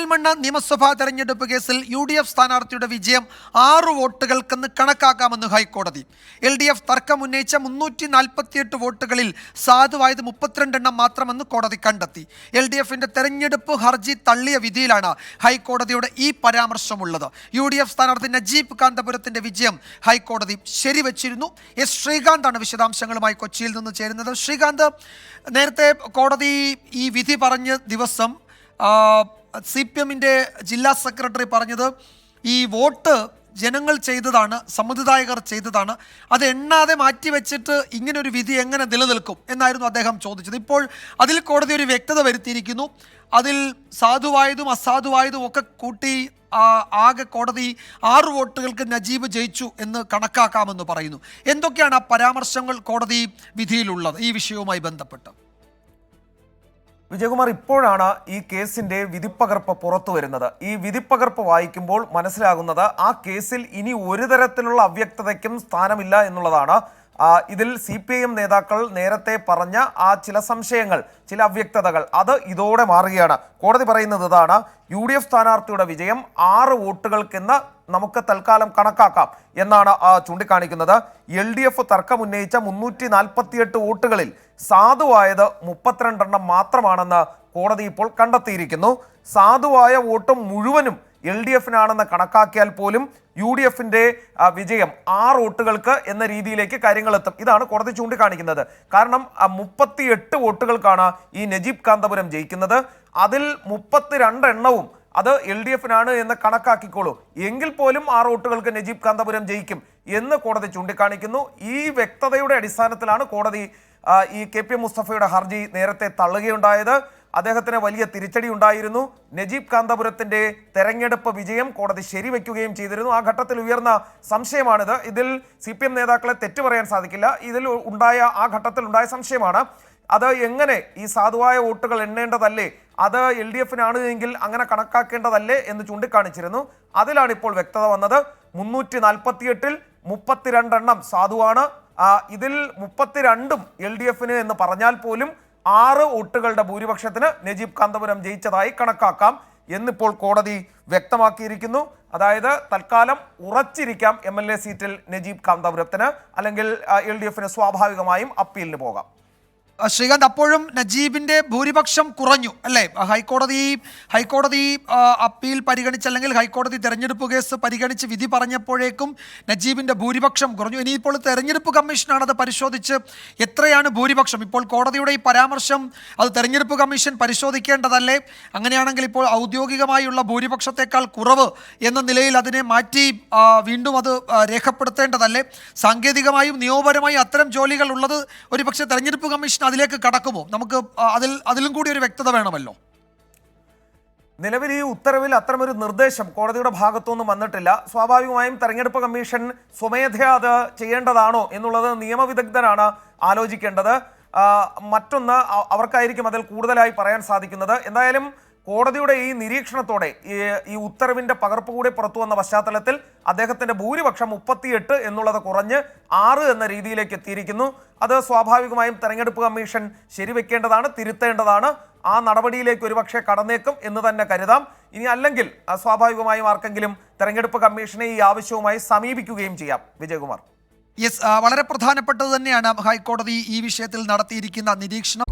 പെരിന്തൽമണ്ണ നിയമസഭാ തെരഞ്ഞെടുപ്പ് കേസിൽ യു ഡി എഫ് സ്ഥാനാർത്ഥിയുടെ വിജയം ആറ് വോട്ടുകൾക്കെന്ന് കണക്കാക്കാമെന്ന് ഹൈക്കോടതി. എൽ ഡി എഫ് തർക്കം ഉന്നയിച്ച മുന്നൂറ്റി നാൽപ്പത്തിയെട്ട് വോട്ടുകളിൽ സാധുവായത് മുപ്പത്തിരണ്ടെണ്ണം മാത്രമെന്ന് കോടതി കണ്ടെത്തി. എൽ ഡി എഫിന്റെ തെരഞ്ഞെടുപ്പ് ഹർജി തള്ളിയ വിധിയിലാണ് ഹൈക്കോടതിയുടെ ഈ പരാമർശമുള്ളത്. യു ഡി എഫ് സ്ഥാനാർത്ഥി നജീബ് കാന്തപുരത്തിന്റെ വിജയം ഹൈക്കോടതി ശരിവച്ചിരുന്നു. എസ് ശ്രീകാന്താണ് വിശദാംശങ്ങളുമായി കൊച്ചിയിൽ നിന്ന് ചേരുന്നത്. ശ്രീകാന്ത് നേരത്തെ കോടതി ഈ വിധി പറഞ്ഞ ദിവസം സി പി എമ്മിന്റെ ജില്ലാ സെക്രട്ടറി പറഞ്ഞത് ഈ വോട്ട് ജനങ്ങൾ ചെയ്തതാണ് സമ്മതിദായകർ ചെയ്തതാണ്. അത് എണ്ണാതെ മാറ്റിവെച്ചിട്ട് ഇങ്ങനൊരു വിധി എങ്ങനെ നിലനിൽക്കും എന്നായിരുന്നു അദ്ദേഹം ചോദിച്ചത്. ഇപ്പോൾ അതിൽ കോടതി ഒരു വ്യക്തത വരുത്തിയിരിക്കുന്നു. അതിൽ സാധുവായതും അസാധുവായതും ഒക്കെ കൂട്ടി ആകെ കോടതി ആറ് വോട്ടുകൾക്ക് നജീബ് ജയിച്ചു എന്ന് കണക്കാക്കാമെന്ന് പറയുന്നു. എന്തൊക്കെയാണ് ആ പരാമർശങ്ങൾ കോടതി വിധിയിലുള്ളത്? ഈ വിഷയവുമായി ബന്ധപ്പെട്ട്. വിജയകുമാർ ഇപ്പോഴാണ് ഈ കേസിന്റെ വിധിപ്പകർപ്പ് പുറത്തു വരുന്നത്. ഈ വിധിപ്പകർപ്പ് വായിക്കുമ്പോൾ മനസ്സിലാകുന്നത് ആ കേസിൽ ഇനി ഒരു തരത്തിലുള്ള അവ്യക്തതയ്ക്കും സ്ഥാനമില്ല എന്നുള്ളതാണ് ഇതിൽ സി പി ഐ എം നേതാക്കൾ നേരത്തെ പറഞ്ഞ ആ ചില സംശയങ്ങൾ ചില അവ്യക്തതകൾ അത് ഇതോടെ മാറുകയാണ്. കോടതി പറയുന്നത് ഇതാണ് യു ഡി എഫ് സ്ഥാനാർത്ഥിയുടെ വിജയം ആറ് വോട്ടുകൾക്കെന്ന് നമുക്ക് തൽക്കാലം കണക്കാക്കാം എന്നാണ് ചൂണ്ടിക്കാണിക്കുന്നത്. എൽ ഡി എഫ് തർക്കം ഉന്നയിച്ച മുന്നൂറ്റി നാൽപ്പത്തിയെട്ട് വോട്ടുകളിൽ സാധുവായത് മുപ്പത്തിരണ്ടെണ്ണം മാത്രമാണെന്ന് കോടതി ഇപ്പോൾ കണ്ടെത്തിയിരിക്കുന്നു. സാധുവായ വോട്ട് മുഴുവനും എൽ ഡി എഫിനാണെന്ന് കണക്കാക്കിയാൽ പോലും യു ഡി എഫിന്റെ വിജയം ആറ് വോട്ടുകൾക്ക് എന്ന രീതിയിലേക്ക് കാര്യങ്ങൾ എത്തും ഇതാണ് കോടതി ചൂണ്ടിക്കാണിക്കുന്നത്. കാരണം മുപ്പത്തിയെട്ട് വോട്ടുകൾക്കാണ് ഈ നജീബ് കാന്തപുരം ജയിക്കുന്നത്. അതിൽ മുപ്പത്തിരണ്ട് എണ്ണവും അത് എൽ ഡി എഫിനാണ് എന്ന് കണക്കാക്കിക്കോളൂ. എങ്കിൽ പോലും ആറ് വോട്ടുകൾക്ക് നജീബ് കാന്തപുരം ജയിക്കും എന്ന് കോടതി ചൂണ്ടിക്കാണിക്കുന്നു. ഈ വ്യക്തതയുടെ അടിസ്ഥാനത്തിലാണ് കോടതി ഈ കെ പി മുസ്തഫയുടെ ഹർജി നേരത്തെ തള്ളുകയുണ്ടായത്. അദ്ദേഹത്തിന് വലിയ തിരിച്ചടി ഉണ്ടായിരുന്നു. നജീബ് കാന്തപുരത്തിന്റെ തെരഞ്ഞെടുപ്പ് വിജയം കോടതി ശരിവെക്കുകയും ചെയ്തിരുന്നു. ആ ഘട്ടത്തിൽ ഉയർന്ന സംശയമാണിത്. ഇതിൽ സി പി എം നേതാക്കളെ തെറ്റു പറയാൻ സാധിക്കില്ല. ഇതിൽ ഉണ്ടായ ആ ഘട്ടത്തിൽ ഉണ്ടായ സംശയമാണ്. അത് എങ്ങനെ ഈ സാധുവായ വോട്ടുകൾ എണ്ണേണ്ടതല്ലേ? അത് എൽ ഡി എഫിനാണ് എങ്കിൽ അങ്ങനെ കണക്കാക്കേണ്ടതല്ലേ എന്ന് ചൂണ്ടിക്കാണിച്ചിരുന്നു. അതിലാണ് ഇപ്പോൾ വ്യക്തത വന്നത്. മുന്നൂറ്റി നാൽപ്പത്തിയെട്ടിൽ മുപ്പത്തിരണ്ടെണ്ണം സാധുവാണ്. ഇതിൽ മുപ്പത്തിരണ്ടും എൽ ഡി എഫിന് എന്ന് പറഞ്ഞാൽ പോലും ആറ് വോട്ടുകളുടെ ഭൂരിപക്ഷത്തിന് നജീബ് കാന്തപുരം ജയിച്ചതായി കണക്കാക്കാം എന്നിപ്പോൾ കോടതി വ്യക്തമാക്കിയിരിക്കുന്നു. അതായത് തൽക്കാലം ഉറച്ചിരിക്കാം എം എൽ എ സീറ്റിൽ നജീബ് കാന്തപുരത്തിന് അല്ലെങ്കിൽ എൽ ഡി എഫിന് സ്വാഭാവികമായും അപ്പീലിന് പോകാം. ശ്രീകാന്ത് അപ്പോഴും നജീബിന്റെ ഭൂരിപക്ഷം കുറഞ്ഞു അല്ലേ? ഹൈക്കോടതി ഹൈക്കോടതി അപ്പീൽ പരിഗണിച്ച് അല്ലെങ്കിൽ ഹൈക്കോടതി തെരഞ്ഞെടുപ്പ് കേസ് പരിഗണിച്ച് വിധി പറഞ്ഞപ്പോഴേക്കും നജീബിന്റെ ഭൂരിപക്ഷം കുറഞ്ഞു. ഇനിയിപ്പോൾ തെരഞ്ഞെടുപ്പ് കമ്മീഷനാണ് അത് പരിശോധിച്ച് എത്രയാണ് ഭൂരിപക്ഷം? ഇപ്പോൾ കോടതിയുടെ ഈ പരാമർശം അത് തെരഞ്ഞെടുപ്പ് കമ്മീഷൻ പരിശോധിക്കേണ്ടതല്ലേ? അങ്ങനെയാണെങ്കിൽ ഇപ്പോൾ ഔദ്യോഗികമായുള്ള ഭൂരിപക്ഷത്തെക്കാൾ കുറവ് എന്ന നിലയിൽ അതിനെ മാറ്റി വീണ്ടും അത് രേഖപ്പെടുത്തേണ്ടതല്ലേ? സാങ്കേതികമായും നിയമപരമായും അത്തരം ജോലികൾ ഉള്ളത് ഒരുപക്ഷെ തെരഞ്ഞെടുപ്പ് കമ്മീഷൻ അതിലേക്ക് കടക്കുമോ? നമുക്ക് അതിൽ അതിലും കൂടി ഒരു വ്യക്തത വേണമല്ലോ. നിലവിൽ ഈ ഉത്തരവിൽ അത്തരമൊരു നിർദ്ദേശം കോടതിയുടെ ഭാഗത്തുനിന്നും വന്നിട്ടില്ല. സ്വാഭാവികമായും തെരഞ്ഞെടുപ്പ് കമ്മീഷൻ സ്വമേധയാ അത് ചെയ്യേണ്ടതാണോ എന്നുള്ളത് നിയമവിദഗ്ധരാണ് ആലോചിക്കേണ്ടത്. മറ്റൊന്ന് അവർക്കായിരിക്കും അതിൽ കൂടുതലായി പറയാൻ സാധിക്കുന്നത്. എന്തായാലും കോടതിയുടെ ഈ നിരീക്ഷണത്തോടെ ഈ ഉത്തരവിന്റെ പകർപ്പ് കൂടി പുറത്തു വന്ന പശ്ചാത്തലത്തിൽ അദ്ദേഹത്തിന്റെ ഭൂരിപക്ഷം മുപ്പത്തിയെട്ട് എന്നുള്ളത് കുറഞ്ഞ് ആറ് എന്ന രീതിയിലേക്ക് എത്തിയിരിക്കുന്നു. അത് സ്വാഭാവികമായും തെരഞ്ഞെടുപ്പ് കമ്മീഷൻ ശരിവെക്കേണ്ടതാണ് തിരുത്തേണ്ടതാണ്. ആ നടപടിയിലേക്ക് ഒരുപക്ഷെ കടന്നേക്കും എന്ന് തന്നെ കരുതാം. ഇനി അല്ലെങ്കിൽ സ്വാഭാവികമായും ആർക്കെങ്കിലും തെരഞ്ഞെടുപ്പ് കമ്മീഷനെ ഈ ആവശ്യവുമായി സമീപിക്കുകയും ചെയ്യാം. വിജയകുമാർ. യെസ് വളരെ പ്രധാനപ്പെട്ടത് തന്നെയാണ് ഹൈക്കോടതി ഈ വിഷയത്തിൽ നടത്തിയിരിക്കുന്ന നിരീക്ഷണം.